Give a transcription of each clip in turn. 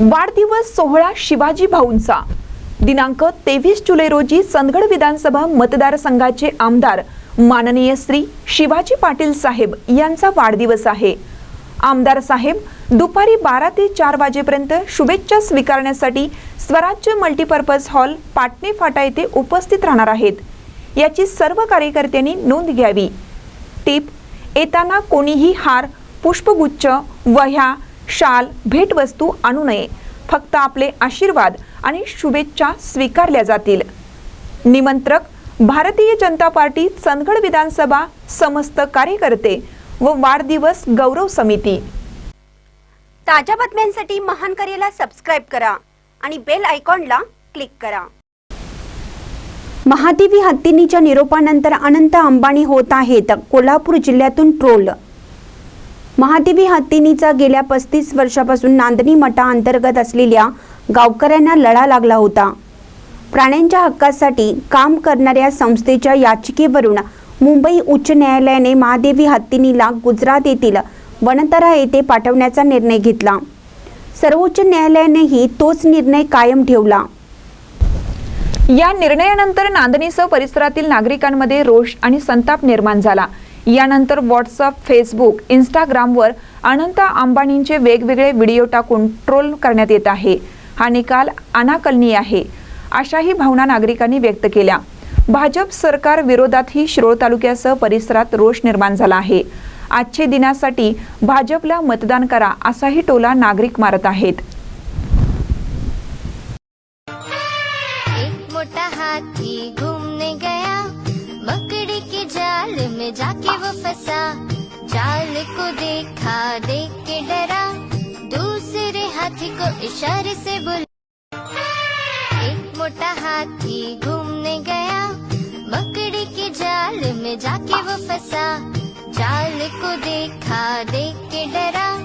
वाढदिवस सोहळा शिवाजी भाऊंचा. दिनांक तेवीस जुलै रोजी चंदगड विधानसभा मतदारसंघाचे आमदार माननीय श्री शिवाजी पाटील साहेब यांचा वाढदिवस आहे. आमदार साहेब दुपारी बारा ते चार वाजेपर्यंत शुभेच्छा स्वीकारण्यासाठी स्वराज्य मल्टीपर्पज हॉल पाटणे फाटा येथे उपस्थित राहणार आहेत. याची सर्व कार्यकर्त्यांनी नोंद घ्यावी. टीप येताना कोणीही हार पुष्पगुच्छ वह्या शाल भेटवस्तू आणू नये. फक्त आपले आशीर्वाद आणि शुभेच्छा स्वीकारल्या जातील. निमंत्रक भारतीय जनता पार्टी चंदगड विधानसभा समस्त कार्यकर्ते व वाढदिवस गौरव समिती. ताज्या बातम्यांसाठी महान करेला सबस्क्राईब करा आणि बेल आयकॉनला क्लिक करा. महादेवी हत्तीनीच्या निरोपानंतर अनंत अंबानी होत आहेत. कोल्हापूर जिल्ह्यातून ट्रोल महादेवी हत्तीनीचा गेल्या पस्तीस वर्षापासून नांदणी मठा अंतर्गत असलेल्या गावकऱ्यांना लढा लागला होता. प्राण्यांच्या हक्कासाठी काम करणाऱ्या संस्थेच्या याचिकेवरून मुंबई उच्च न्यायालयाने महादेवी हत्तीनीला गुजरात येथील वनतरा येथे पाठवण्याचा निर्णय घेतला. सर्वोच्च न्यायालयानेही तोच निर्णय कायम ठेवला. या निर्णयानंतर नांदणीसह परिसरातील नागरिकांमध्ये रोष आणि संताप निर्माण झाला. यानंतर व्हॉट्सअप फेसबुक इंस्टाग्रामवर अनंत अंबानींचे वेगवेगळे व्हिडिओ टाकून ट्रोल करण्यात येत आहे. हा निकाल अनाकलनीय आहे अशाही भावना नागरिकांनी व्यक्त केल्या. भाजप सरकार विरोधातही शिरोळ तालुक्यासह परिसरात रोष निर्माण झाला आहे. आजचे दिनासाठी भाजपला मतदान करा असाही टोला नागरिक मारत आहेत. मोटा हाथी घूमने गया जाके वो फंसा। जाल को देखा, देख के डरा। दूसरे हाथी को इशारे से बुला। एक मोटा हाथी घूमने गया। मकड़ी के जाल में जाके वो फंसा। जाल को देखा, देख के डरा।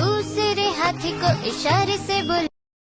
दूसरे हाथी को इशारे से बुला।